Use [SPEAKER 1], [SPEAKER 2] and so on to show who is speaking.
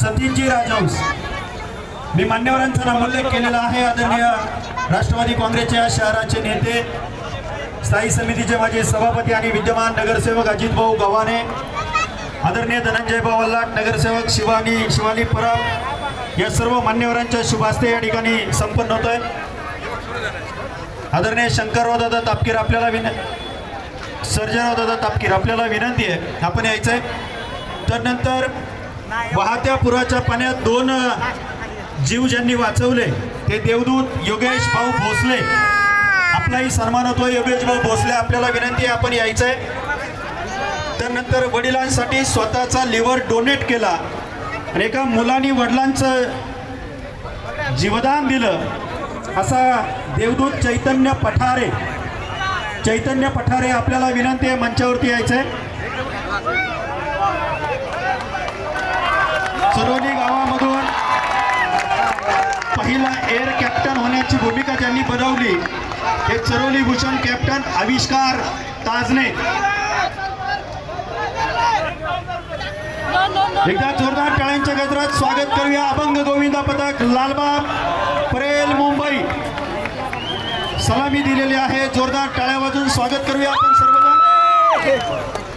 [SPEAKER 1] सतीशजी राजहंस. मी मान्यवरांचा नाम उल्लेख केलेला आहे. आदरणीय राष्ट्रवादी काँग्रेसच्या शहराचे नेते स्थायी समितीचे माझे सभापती आणि विद्यमान नगरसेवक अजित भाऊ गव्हाणे आदरणीय धनंजय भाऊ वल्लाट नगरसेवक शिवानी शिवाली परब या सर्व मान्यवरांच्या शुभास्ते या ठिकाणी संपन्न होत आहे आदरणीय शंकरराव दादा तापकीर आपल्याला विन सर्जराव दादा तापकीर आपल्याला विनंती आहे आपण यायचं आहे तर नंतर वाहत्या पुराच्या पाण्यात दोन जीव ज्यांनी वाचवले ते देवदूत योगेश भाऊ भोसले. आपलाही सन्मान होतो योगेश भाऊ भोसले. आपल्याला विनंती आहे आपण यायचं आहे तर नंतर वडिलांसाठी स्वतःचा लिव्हर डोनेट केला. आणि एका मुलांनी वडिलांचं जीवदान दिलं. असा देवदूत चैतन्य पठारे. चैतन्य पठारे आपल्याला विनंती आहे मंचावरती यायचं आहे चरोली गावामधून पहिला एअर कॅप्टन होण्याची भूमिका त्यांनी बजावली. हे चरोली भूषण कॅप्टन आविष्कार ताजने. एकदा जोरदार टाळ्यांच्या गजरात स्वागत करूया अभंग गोविंदा पथक लालबाग परेल मुंबई. सलामी दिलेली आहे. जोरदार टाळ्या वाजून स्वागत करूया आपण सर्वजण.